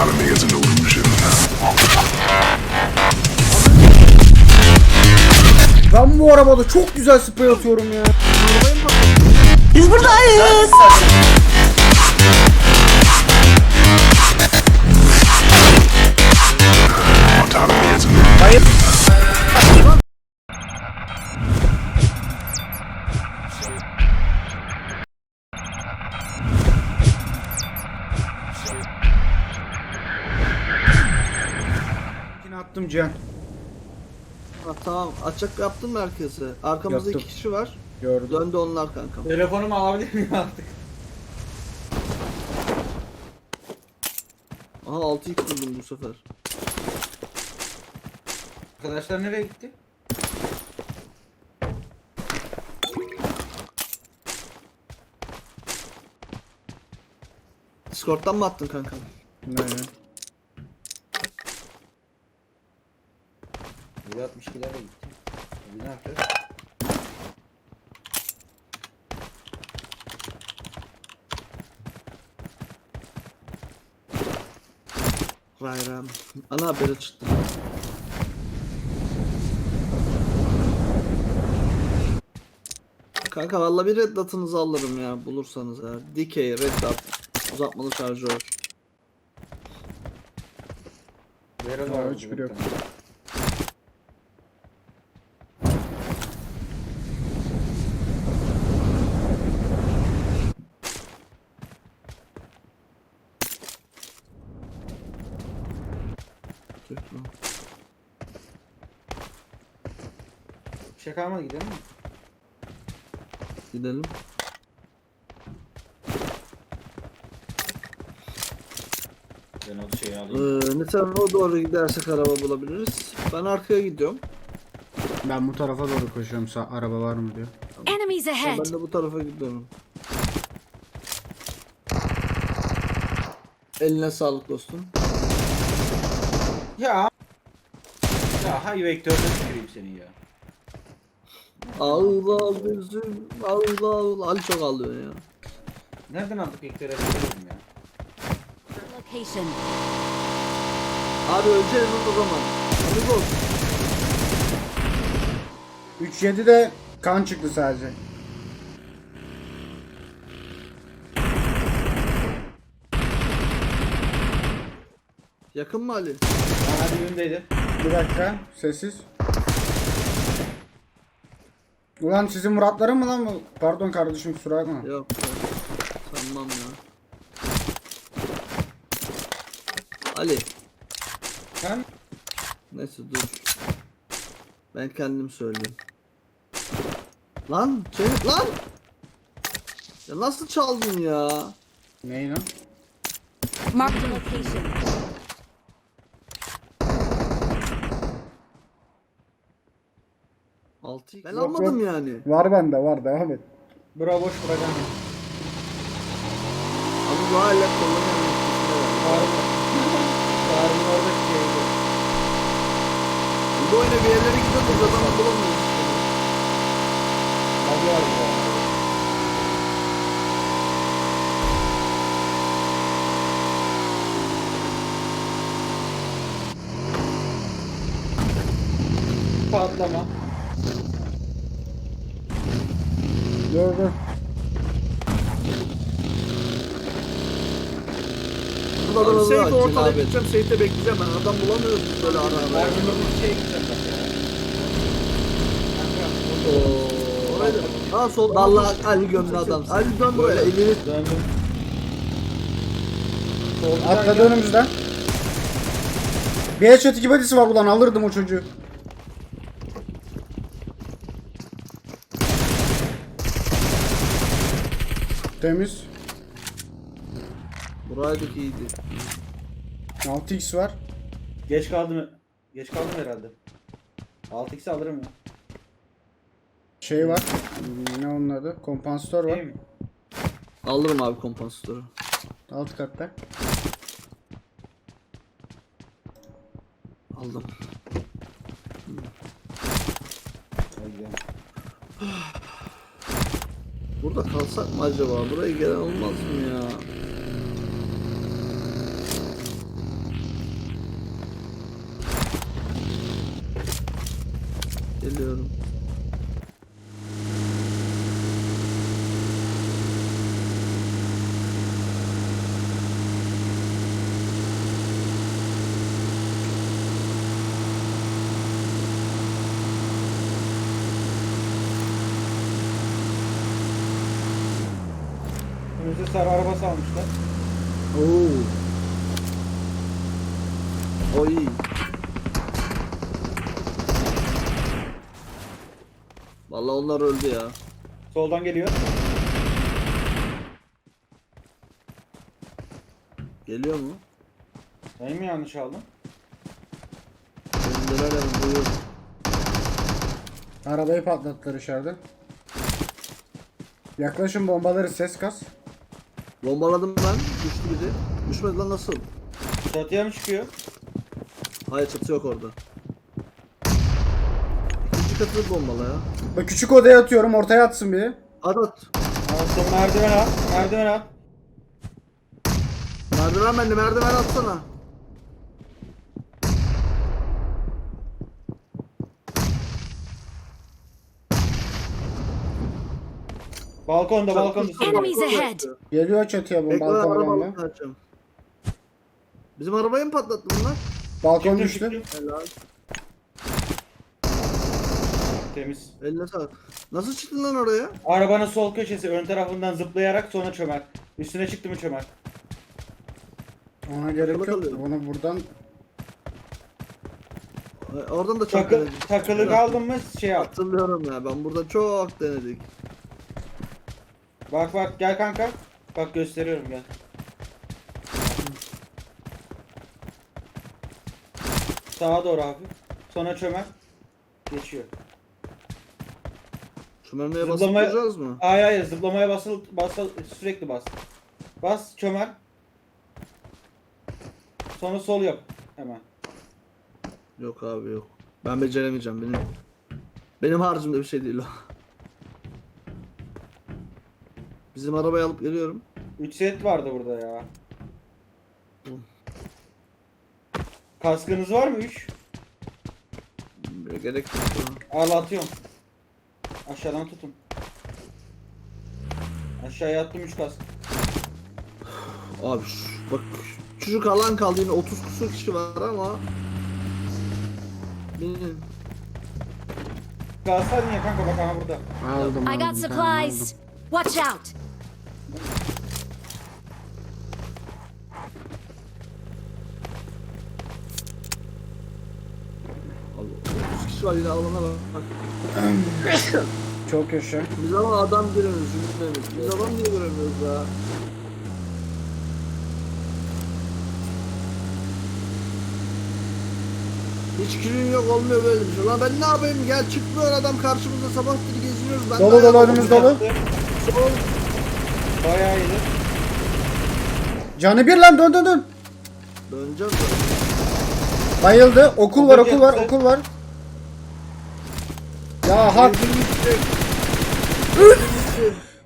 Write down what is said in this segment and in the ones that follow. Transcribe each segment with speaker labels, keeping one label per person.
Speaker 1: Autonomy is an illusion.
Speaker 2: Ben bu arabada çok güzel sprey atıyorum ya.
Speaker 3: Biz buradayız.
Speaker 2: Yine attım Cihan.
Speaker 3: Ha, tamam açık yaptın mı herkese? Arkamızda
Speaker 2: Yaptım.
Speaker 3: iki kişi var.
Speaker 2: Gördüm.
Speaker 3: Döndü onlar kankam.
Speaker 4: Telefonumu alabilir miyim artık?
Speaker 3: Aha 6 x buldum bu sefer.
Speaker 4: Arkadaşlar nereye gitti?
Speaker 3: Discord'dan mı attın kankam?
Speaker 2: Ne?
Speaker 4: 762'lerle gitti. Bir ne yapacağız?
Speaker 3: Rayram. Ana haberi çıktı. Kanka valla bir red dot'ınızı alırım ya bulursanız ya. Dikey, red dot, uzatmalı şarjör.
Speaker 4: Vera
Speaker 2: Aa,
Speaker 4: var.
Speaker 2: hiçbiri yok.
Speaker 3: Tüh lan.
Speaker 4: Şey kalmadı gidelim mi?
Speaker 3: Gidelim.
Speaker 4: Ben o şeyi alayım.
Speaker 3: Ee, ne tarafa doğru gidersek araba bulabiliriz. Ben arkaya gidiyorum.
Speaker 2: Ben bu tarafa doğru koşuyorum. Sağ araba var mı diyor.
Speaker 5: Enemies ahead!
Speaker 3: Ben de bu tarafa gidiyorum. Eline sağlık dostum.
Speaker 4: Ya. Ya hay vektörde tüküreyim seni ya.
Speaker 3: Ağla gözüm, ağla ağla. Ali çok ağlıyor ya.
Speaker 4: Nereden aldık vektörü tüküreyim ya?
Speaker 5: Location.
Speaker 3: Abi öleceğiz o zaman. Hadi olsun.
Speaker 2: 3-7'de kan çıktı sadece.
Speaker 3: Yakın mı Ali?
Speaker 4: Hadi önündeydi.
Speaker 2: Bir dakika. Sessiz. Ulan sizin Muratların mı lan bu? Pardon kardeşim kusura bakma.
Speaker 3: Yok. yok. Sanmam ya. Ali.
Speaker 4: Sen
Speaker 3: Neyse dur. Ben kendim söyleyeyim. Lan çevir lan. Ya nasıl çaldın ya?
Speaker 2: Neyi lan?
Speaker 5: Marked a location.
Speaker 3: Ben
Speaker 2: Yok,
Speaker 3: almadım
Speaker 2: yok.
Speaker 3: yani.
Speaker 2: Var bende var devam et.
Speaker 4: bura boş bırakacağım.
Speaker 3: Abi bu hala kullanamıyorum.
Speaker 4: Yarın oradaki şeydi.
Speaker 3: Bu oyuna bir yerlere gidiyoruz adamı bulamıyoruz.
Speaker 4: Hadi var ya. Patlama.
Speaker 2: Dur dur.
Speaker 3: Burada da
Speaker 6: Seyit
Speaker 3: Seyit
Speaker 6: ortada gideceğim, Seyit'e bekleyeceğim ben. Adam bulamıyoruz biz böyle ara ara.
Speaker 3: Da- Ha sol Valla Ali gömdü adam. Ali dön böyle elini
Speaker 4: Döndüm.
Speaker 2: Atladı önümüzden. Bir headshot iki body'si var ulan alırdım o çocuğu. Temiz.
Speaker 3: Buraydaki iyiydi.
Speaker 2: 6x var.
Speaker 4: Geç kaldım. Geç kaldım herhalde. 6x alırım ya.
Speaker 2: Şey var. Ne onun adı? Kompansatör var.
Speaker 4: Değil mi?
Speaker 3: Alırım abi kompansatörü.
Speaker 2: Alt katta.
Speaker 3: Aldım. Burada kalsak mı acaba? Buraya gelen olmaz mı ya? Geliyorum.
Speaker 4: Sarı arabası almışlar.
Speaker 3: Oo. O iyi. Vallahi onlar öldü ya.
Speaker 4: Soldan geliyor.
Speaker 3: Geliyor mu?
Speaker 4: Ben mi yanlış aldım?
Speaker 3: Öndeler yani buyur.
Speaker 2: Arabayı patlattılar içeride. Yaklaşın bombaları ses kas.
Speaker 3: Bombaladım ben. Düştü biri. Düşmedi lan nasıl?
Speaker 4: Çatıya mı çıkıyor?
Speaker 3: Hayır çatı yok orada. İkinci katı bombala ya.
Speaker 2: Bak küçük odaya atıyorum ortaya atsın biri.
Speaker 3: At at.
Speaker 4: Alsın merdiven al. Merdiven al.
Speaker 3: Merdiven bende merdiven atsana.
Speaker 4: Balkonda balkonda.
Speaker 5: Enemies ahead.
Speaker 2: Geliyor çatıya bomba
Speaker 3: Bekle ben
Speaker 2: balkona
Speaker 3: arabalı
Speaker 2: bomba.
Speaker 3: açacağım. Bizim arabayı mı patlattı bunlar?
Speaker 2: Balkon
Speaker 4: Çıktı,
Speaker 2: düştü.
Speaker 4: çıktı.
Speaker 3: Helal.
Speaker 4: Temiz.
Speaker 3: Eline sağlık. Nasıl çıktın lan oraya?
Speaker 4: Arabanın sol köşesi ön tarafından zıplayarak sonra çömer. Üstüne çıktı mı çömer.
Speaker 2: Ona gerek yok.
Speaker 3: kalıyor.
Speaker 2: Bunu buradan
Speaker 3: Ee, Oradan da çok
Speaker 4: Takı,
Speaker 3: denedik.
Speaker 4: takılı kaldın mı şey yap.
Speaker 3: Hatırlıyorum ya ben burada çok denedik.
Speaker 4: Bak bak gel kanka. Bak gösteriyorum gel. Sağa doğru hafif. Sonra çömer. Geçiyor.
Speaker 3: Şu mermiye basıp
Speaker 4: Zıplamaya-
Speaker 3: duracağız mı?
Speaker 4: Hayır hayır zıplamaya basıl, basıl sürekli bas. Bas çömer. Sonra sol yap. Hemen.
Speaker 3: Yok abi yok. Ben beceremeyeceğim benim. Benim harcımda bir şey değil o. Bizim arabayı alıp geliyorum.
Speaker 4: 3 set vardı burada ya. Kaskınız var mı 3?
Speaker 3: Gerek yok.
Speaker 4: Al atıyorum. Aşağıdan tutun. Aşağıya attım 3 kask.
Speaker 3: Abi şu- bak çocuk alan kaldı yine 30 kusur kişi var ama Benim-
Speaker 4: Kalsaydın ya kanka bak aha burada.
Speaker 2: aldım.
Speaker 5: I
Speaker 2: aldım,
Speaker 5: got
Speaker 2: tamam, aldım.
Speaker 5: supplies. Watch out.
Speaker 3: Abi 30 kişi var yine alana bak.
Speaker 2: Çok yaşa.
Speaker 3: Biz ama adam göremiyoruz Cümle Biz adam niye göremiyoruz ya? Hiç kilin yok olmuyor böyle bir şey. Lan ben ne yapayım gel çıkmıyor adam karşımızda sabahdır geziniyoruz. Ben
Speaker 2: Dolu dolu önümüz dolu.
Speaker 3: Sol.
Speaker 4: Bayağı iyiydi.
Speaker 2: Canı bir lan dön dön dön.
Speaker 3: Döneceğim.
Speaker 2: Bayıldı. Okul var
Speaker 4: Okul
Speaker 2: var okul var. Ya hak.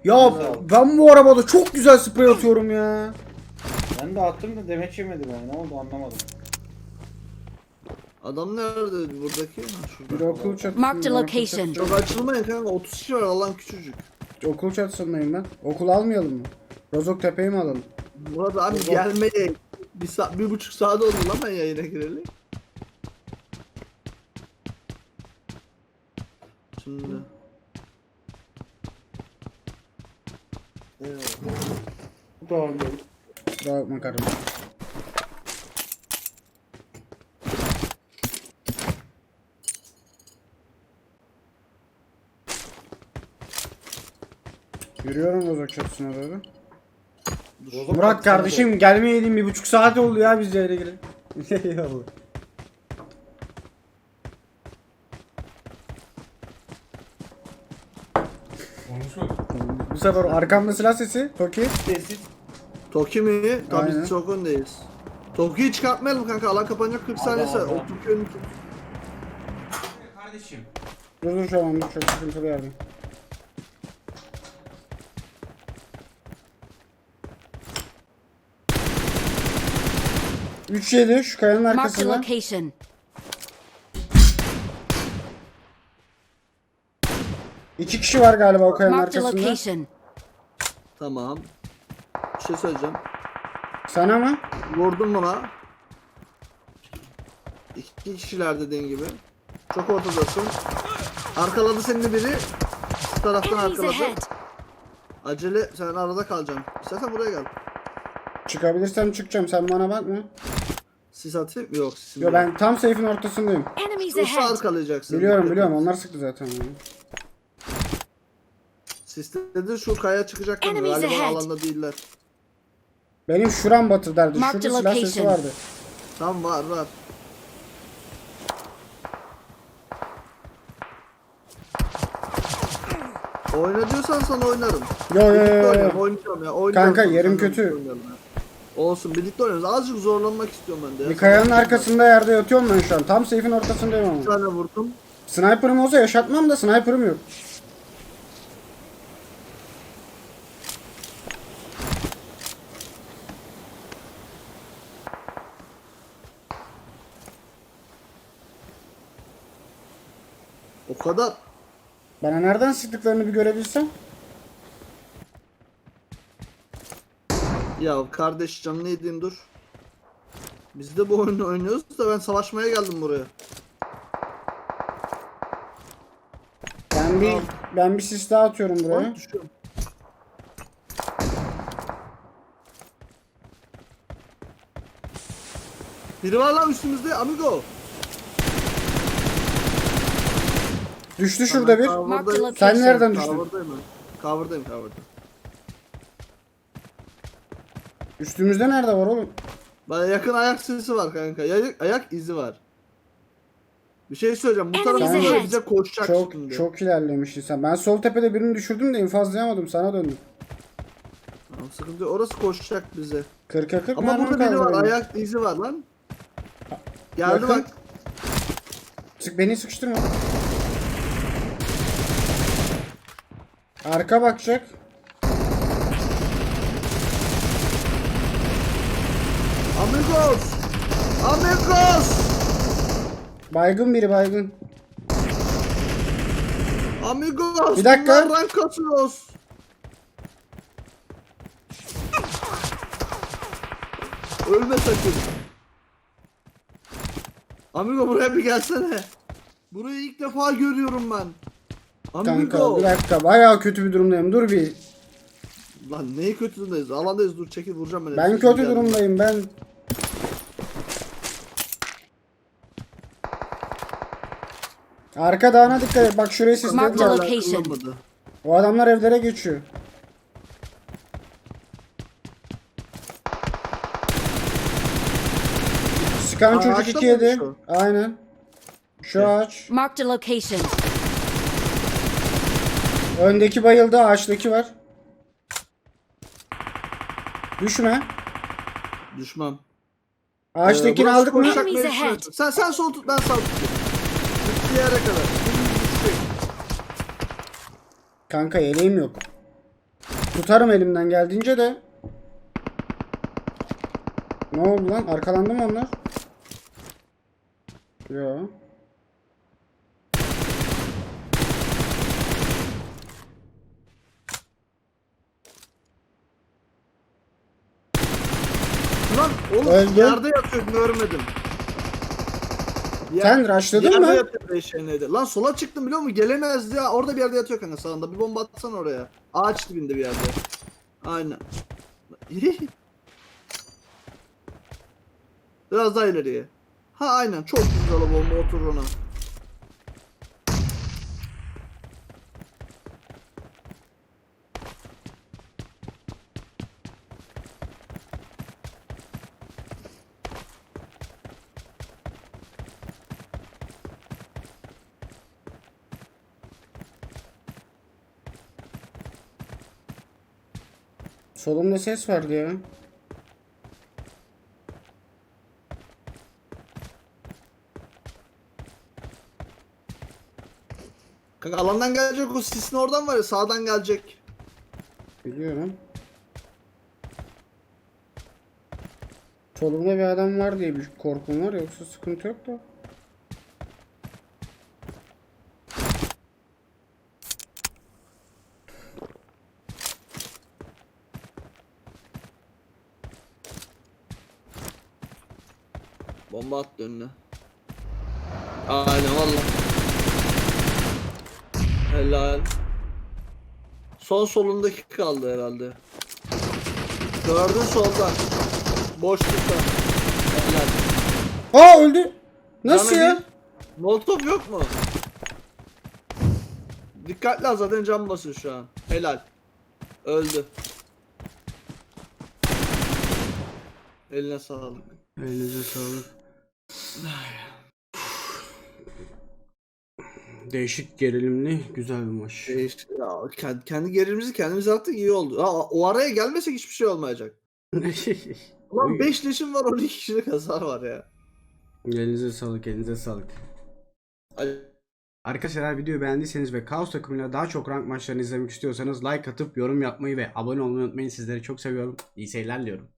Speaker 2: Ya ben bu arabada çok güzel sprey atıyorum ya.
Speaker 4: Ben de attım da demek yemedi ben. Ne oldu anlamadım.
Speaker 3: Adam nerede buradaki? Ha,
Speaker 2: Bir
Speaker 3: şurada.
Speaker 2: okul çatısındayım.
Speaker 5: Marked a location.
Speaker 3: Çok açılmayın kanka 30 kişi var alan küçücük.
Speaker 2: Okul çatısındayım ben. Okul almayalım mı? Rozok Tepe'yi mi alalım?
Speaker 3: Murat abi gelmeye bir, saat, bir buçuk saat oldu lan ben yayına gireli. Şimdi
Speaker 4: Tamam.
Speaker 2: Kusura bakma kardeşim. Yürüyorum Rozok çatısına doğru. Rozok Murat kardeşim doğru. gelmeyeydin bir buçuk saat oldu ya biz yere girelim. Eyvallah. Bu sefer arkamda silah sesi. Toki.
Speaker 4: Kesin.
Speaker 3: Toki mi? Tabii
Speaker 2: Aynen.
Speaker 3: biz çok öndeyiz. Toki'yi çıkartmayalım kanka. Alan kapanacak 40 saniyesi var. O Toki önü tut.
Speaker 4: Kardeşim.
Speaker 2: Dur dur şu an dur. Çok sıkıntılı yardım. 3 yedi şu kayanın arkasında.
Speaker 5: location.
Speaker 2: İki kişi var galiba o kayanın
Speaker 5: Mark
Speaker 2: arkasında.
Speaker 5: location.
Speaker 3: Tamam. Bir şey söyleyeceğim.
Speaker 2: Sana mı?
Speaker 3: Vurdum buna. İki kişiler dediğin gibi. Çok ortadasın. Arkaladı seni biri. Şu taraftan arkaladı. Acele sen arada kalacaksın. İstersen buraya gel.
Speaker 2: Çıkabilirsem çıkacağım. Sen bana bakma.
Speaker 3: Sis atayım? Yok sisim
Speaker 2: Yo
Speaker 3: yok.
Speaker 2: ben tam safe'in ortasındayım.
Speaker 5: Enemies
Speaker 3: Yoksa
Speaker 5: ahead.
Speaker 3: arkalayacaksın.
Speaker 2: Biliyorum biliyorum onlar sıktı zaten. yani.
Speaker 3: Sis dedi şu kaya çıkacaklar.
Speaker 5: Enemies
Speaker 3: Galiba
Speaker 5: ahead.
Speaker 3: alanda değiller.
Speaker 2: Benim şuram batır derdi.
Speaker 5: Mark
Speaker 2: Şurada
Speaker 5: the
Speaker 2: silah sesi
Speaker 5: location.
Speaker 2: vardı.
Speaker 3: Tamam var var. Oyna diyorsan sana oynarım.
Speaker 2: Yo yo yo
Speaker 3: Birlikte
Speaker 2: yo.
Speaker 3: oynayalım,
Speaker 2: yo.
Speaker 3: oynayacağım ya. Oynayalım
Speaker 2: Kanka, yerim kötü.
Speaker 3: oynayalım ya. Olsun birlikte oynarız. Azıcık zorlanmak istiyorum ben de. ya.
Speaker 2: Bir kayanın arkasında yerde yatıyorum ben şu an. Tam safe'in ortasındayım
Speaker 3: Bir
Speaker 2: ama.
Speaker 3: tane vurdum.
Speaker 2: Sniper'ım olsa yaşatmam da sniper'ım yok.
Speaker 3: O kadar.
Speaker 2: Bana nereden sıktıklarını bir görebilsem.
Speaker 3: Ya kardeş canını yediğim dur. Biz de bu oyunu oynuyoruz da ben savaşmaya geldim buraya.
Speaker 2: Ben bir ben bir sis daha atıyorum buraya.
Speaker 3: Düşüyorum. Biri var lan üstümüzde amigo.
Speaker 2: Düştü şurada bir.
Speaker 5: Location.
Speaker 2: Sen nereden düştün?
Speaker 3: Ben. Cover'dayım cover'da.
Speaker 2: Üstümüzde nerede var oğlum?
Speaker 3: Bana yakın ayak sesi var kanka. Ayak, ayak izi var. Bir şey söyleyeceğim. Bu
Speaker 5: Enemies
Speaker 3: böyle
Speaker 5: ahead.
Speaker 3: bize koşacak
Speaker 2: Çok
Speaker 3: şimdi.
Speaker 2: çok ilerlemiştin sen. Ben sol tepede birini düşürdüm de infazlayamadım. Sana döndüm.
Speaker 3: Tamam, sıkıntı yok. Orası koşacak bize.
Speaker 2: 40'a 40
Speaker 3: Ama
Speaker 2: mermi
Speaker 3: burada biri
Speaker 2: kaldı
Speaker 3: var.
Speaker 2: benim.
Speaker 3: Ayak izi var lan. Geldi
Speaker 2: Yakın.
Speaker 3: bak.
Speaker 2: Sık beni sıkıştırma. Arka bakacak.
Speaker 3: Amigos. Amigos.
Speaker 2: Baygın biri baygın.
Speaker 3: Amigos.
Speaker 2: Bir dakika.
Speaker 3: Bunlardan kaçıyoruz. Ölme sakın. Amigo buraya bir gelsene. Burayı ilk defa görüyorum ben.
Speaker 2: Kanka
Speaker 3: Amigo.
Speaker 2: bir dakika bayağı kötü bir durumdayım. Dur bir.
Speaker 3: Lan neyi kötü durumdayız? Alandayız dur çekil vuracağım ben.
Speaker 2: Ben kötü durumdayım ben. Arka dağına dikkat et. Bak şurayı
Speaker 5: Mark the
Speaker 2: sislediler.
Speaker 5: location.
Speaker 3: Kullanmadı.
Speaker 2: O adamlar evlere geçiyor. Sıkan çocuk
Speaker 3: ağaçta
Speaker 2: 2
Speaker 3: mı
Speaker 2: yedi. Aynen. Şu ağaç.
Speaker 5: Marked a location.
Speaker 2: Öndeki bayıldı. Ağaçtaki var. Düşme.
Speaker 3: Düşmem.
Speaker 2: Ağaçtakini
Speaker 3: Ee, burası
Speaker 2: aldık mı?
Speaker 3: koşacak
Speaker 5: Enemies
Speaker 3: mevzu.
Speaker 5: ahead.
Speaker 3: Sen sen sol tut ben sağ tutayım. Yere kadar.
Speaker 2: Kanka yeleğim yok. Tutarım elimden geldiğince de. Ne oldu lan? Arkalandı mı onlar? Yo.
Speaker 3: Lan oğlum
Speaker 2: Öldü.
Speaker 3: yerde yatıyor görmedim. Ya-
Speaker 2: Sen
Speaker 3: yerde
Speaker 2: mı?
Speaker 3: yatıyor beşeğineydi. Lan sola çıktım biliyor musun? Gelemezdi ya. Orada bir yerde yatıyor kanka sağında. Bir bomba atsan oraya. Ağaç dibinde bir yerde. Aynen. Biraz daha ileriye. Ha aynen çok güzel o bomba oturur ona.
Speaker 2: Solumda ses vardı ya.
Speaker 3: Kanka alandan gelecek o sisin oradan var ya sağdan gelecek.
Speaker 2: Biliyorum. Solumda bir adam var diye bir korkum var yoksa sıkıntı yok da.
Speaker 3: Bomba attı önüne. Aynen valla. Helal. Son solundaki kaldı herhalde. Gördün solda. Boşlukta. Helal.
Speaker 2: Aa öldü. Nasıl
Speaker 3: Canı
Speaker 2: ya?
Speaker 3: bir. Molotov yok mu? Dikkatli al zaten cam basıyor şu an. Helal. Öldü. Eline sağlık.
Speaker 2: Elinize sağlık. Değişik gerilimli güzel bir maç.
Speaker 3: Değişik. Ya, kendi, kendi gerilimizi kendimize attık iyi oldu. Ha, o araya gelmesek hiçbir şey olmayacak. Ulan
Speaker 2: Oy.
Speaker 3: 5 leşim var 12 kişilik hasar var ya.
Speaker 2: elinize sağlık, elinize sağlık.
Speaker 3: Ay,
Speaker 2: Arkadaşlar eğer videoyu beğendiyseniz ve Kaos takımıyla daha çok rank maçlarını izlemek istiyorsanız like atıp yorum yapmayı ve abone olmayı unutmayın. Sizleri çok seviyorum. İyi seyirler diliyorum.